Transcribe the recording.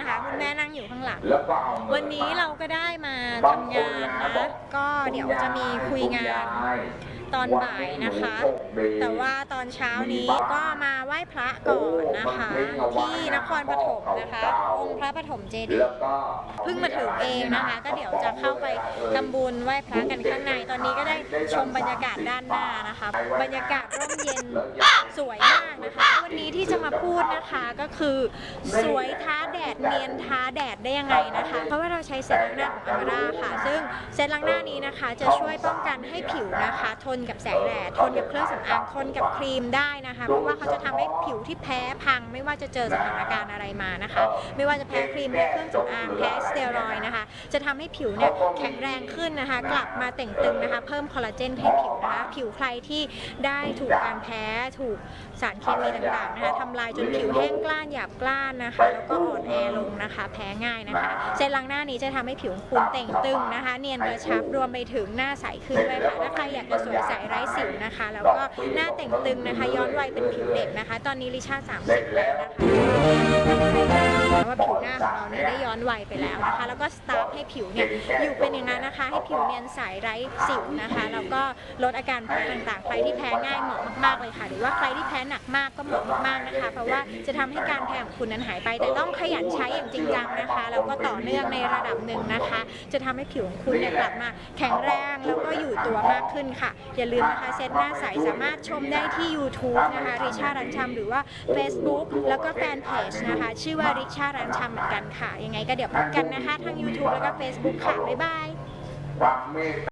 นะคะ คุณแม่นั่งอยู่ข้างหลังแล้วก็เอาเงิวันนี้เราก็ได้มาทำงานนะ ก็เดี๋ยวจะมีคุยงาน ตอนบ่ายนะคะ แต่ว่าตอนเช้านี้ก็มาไหว้พระก่อนนะคะ ที่นครปฐมนะคะองค์พระปฐมเจดีย์เพิ่งมาถึงเองนะคะ ก็เดี๋ยวจะเข้าไปทำบุญไหว้พระกันข้างในตอนนี้ก็ได้ชมบรรยากาศด้านหน้านะคะ บรรยากาศร่มเย็นสวยมากนะคะ วันนี้ที่จะมาพูดนะคะก็คือสวยท้าแดดเนียนท้าแดดได้ยังไงนะคะ เพราะว่าเราใช้เซตล้างหน้าของอามาร่าค่ะ ซึ่งเซตล้างหน้านี้นะคะ จะช่วยป้องกันให้ผิวนะคะ ทนกับแสงแดดทนกับเครื่องสำอางทนกับครีมได้นะคะ เพราะว่าเขาจะทำให้ผิวที่แพ้พัง ไม่ว่าจะเจอสถานการณ์อะไรมานะคะ ไม่ว่าจะแพ้ครีมแพ้เครื่องสำอางแพ้สเตียรอยด์นะคะ จะทำให้ผิวเนี่ยแข็งแรงขึ้นนะคะ กลับมาเต่งตึงนะคะ เพิ่มคอลลาเจนให้ผิวนะคะ ผิวใครที่ได้ถูกการแพ้ถูกสารเคมีต่างๆนะคะทำลายจนผิวแห้งกล้านหยาบกล้านนะคะ แล้วก็อ่อนแอลงนะคะ แพ้ง่ายนะคะเซตล้างหน้านี้จะทำให้ผิวคุณเต่งตึงนะคะ เนียนกระชับรวมไปถึงหน้าใสขึ้นด้วยค่ะถ้าใครอยากจะสวยใสไร้สิวนะคะ แล้วก็หน้าแต่งตึงนะคะ ย้อนวัยเป็นผิวเด็กนะคะ ตอนนี้ลิชา30แล้วนะคะว่าผิวหน้าของเราเนี่ยได้ย้อนวัยไปแล้วนะคะ แล้วก็สตาร์ฟให้ผิวเนี่ยอยู่เป็นอย่างนั้นนะคะ ให้ผิวเนียนใสไร้สิวนะคะ แล้วก็ลดอาการแพ้ต่างๆ ใครที่แพ้ง่ายเหมาะมากๆเลยค่ะ หรือว่าใครที่แพ้หนักมากก็เหมาะมากๆนะคะ เพราะว่าจะทำให้การแพ้ของคุณนั้นหายไป แต่ต้องขยันใช้อย่างจริงจังนะคะ แล้วก็ต่อเนื่องในระดับหนึ่งนะคะ จะทำให้ผิวของคุณเนี่ยกลับมาแข็งแรงแล้วก็อยู่ตัวมากขึ้นค่ะ อย่าลืมนะคะเซตหน้าใสสามารถชมได้ที่ YouTube นะคะริชารันชัมหรือว่า Facebook แล้วก็แฟนเพจนะคะ ชื่อว่าริชาร้านชำเหมือนกันค่ะ ยังไงก็เดี๋ยวพบกันนะคะ ทาง YouTube แล้วก็ Facebook ค่ะ บ๊ายบาย